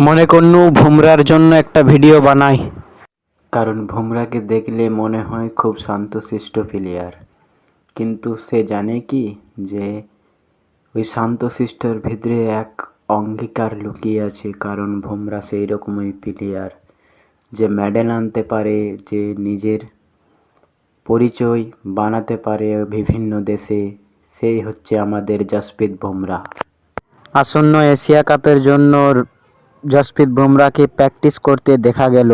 মনে করনু ভুমরার জন্য একটা ভিডিও বানাই। কারণ ভুমরাকে দেখলে মনে হয় খুব শান্তশিষ্ট প্লেয়ার। কিন্তু সে জানে কি যে ওই শান্তশিষ্টর ভিতরে এক অঙ্গীকার লুকিয়ে আছে কারণ ভুমরা সেই রকমই প্লেয়ার। যে মেডেল আনতে পারে যে নিজের পরিচয় বানাতে পারে বিভিন্ন দেশে সেই হচ্ছে আমাদের জসপ্রীত বুমরা আসন্ন এশিয়া কাপের জন্য জসপ্রীত বুমরাকে প্র্যাকটিস করতে দেখা গেল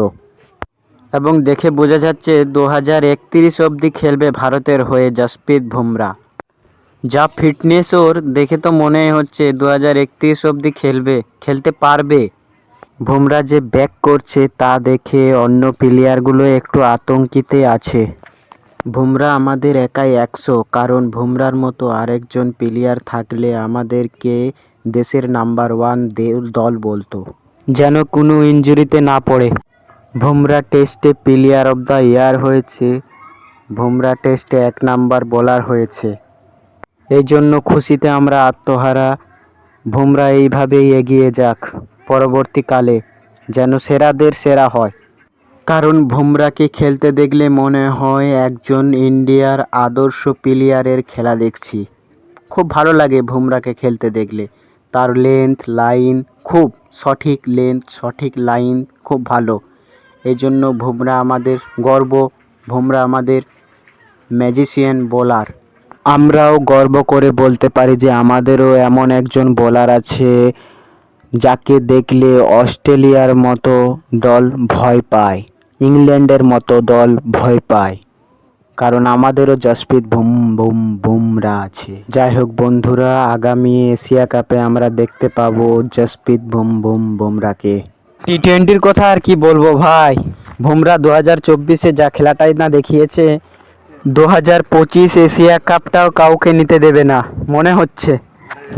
এবং দেখে বোঝা যাচ্ছে দু হাজার একত্রিশ অবধি খেলবে ভারতের হয়ে জসপ্রীত বুমরা যা ফিটনেস ওর, দেখে তো মনে হচ্ছে দু হাজার একত্রিশ অবধি খেলবে, খেলতে পারবে। বুমরা যে ব্যাক করছে তা দেখে অন্য প্লেয়ারগুলো একটু আতঙ্কিতে আছে। বুমরা আমাদের একাই একশো, কারণ বুমরার মতো আরেকজন প্লেয়ার থাকলে আমাদেরকে দেশের নাম্বার ওয়ান দল বলতো। যেন কোনো ইঞ্জুরিতে না পড়ে। বুমরা টেস্টে প্লেয়ার অফ দ্য ইয়ার হয়েছে। বুমরা টেস্টে এক নাম্বার বোলার হয়েছে। এই জন্য খুশিতে আমরা আত্মহারা। বুমরা এইভাবেই এগিয়ে যাক। পরবর্তীকালে যেন সেরাদের সেরা হয়। কারণ বুমরাকে খেলতে দেখলে মনে হয় একজন ইন্ডিয়ার আদর্শ প্লেয়ারের খেলা দেখছি। খুব ভালো লাগে বুমরাকে খেলতে দেখলে। তার লেন্থ লাইন খুব সঠিক লেন্থ সঠিক লাইন খুব ভালো। এই জন্য বুমরা আমাদের গর্ব বুমরা আমাদের ম্যাজিশিয়ান বোলার আমরাও গর্ব করে বলতে পারি যে আমাদেরও এমন একজন বোলার আছে যাকে দেখলে অস্ট্রেলিয়ার মতো দল ভয় পায়। ইংল্যান্ডের মতো দল ভয় পায়, কারণ আমাদেরও জসপ্রীত বুম বুম, বুমরা আছে। যাই হোক বন্ধুরা, আগামী এশিয়া কাপে আমরা দেখতে পাবো জসপ্রীত বুম বুম, বুমরাকে। টি টোয়েন্টির কথা আর কি বলব ভাই? বুমরা দু হাজার চব্বিশে যা খেলাটাই না দেখিয়েছে, দু হাজার পঁচিশ এশিয়া কাপটাও কাউকে নিতে দেবে না, মনে হচ্ছে।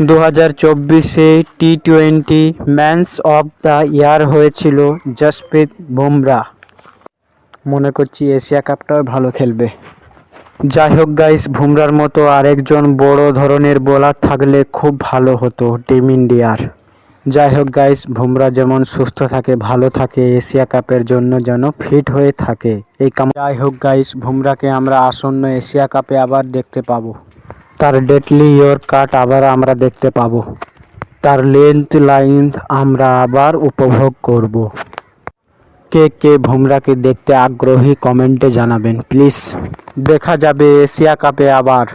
দু হাজার চব্বিশে T twenty man's of the year হয়েছিল জসপ্রীত বুমরা। মনে করছি এশিয়া কাপটাও ভালো খেলবে। যাই হোক গাইস বুমরার মতো আরেকজন বড় ধরনের বোলার থাকলে খুব ভালো হতো টিম ইন্ডিয়ার। যাই হোক গাইস ভুমরা যেমন সুস্থ থাকে, ভালো থাকে, এশিয়া কাপের জন্য যেন ফিট হয়ে থাকে। এই কাম যাই হোক গাইস বুমরাকে আমরা আসন্ন এশিয়া কাপে আবার দেখতে পাবো। তার ডেটলি ইয়র কাট আবার আমরা দেখতে পাবো। তার লেন্থ লাইন আমরা আবার উপভোগ করব। কে কে ভুমরাকে দেখতে আগ্রহী কমেন্টে জানাবেন প্লিজ। দেখা যাবে এশিয়া কাপে আবার।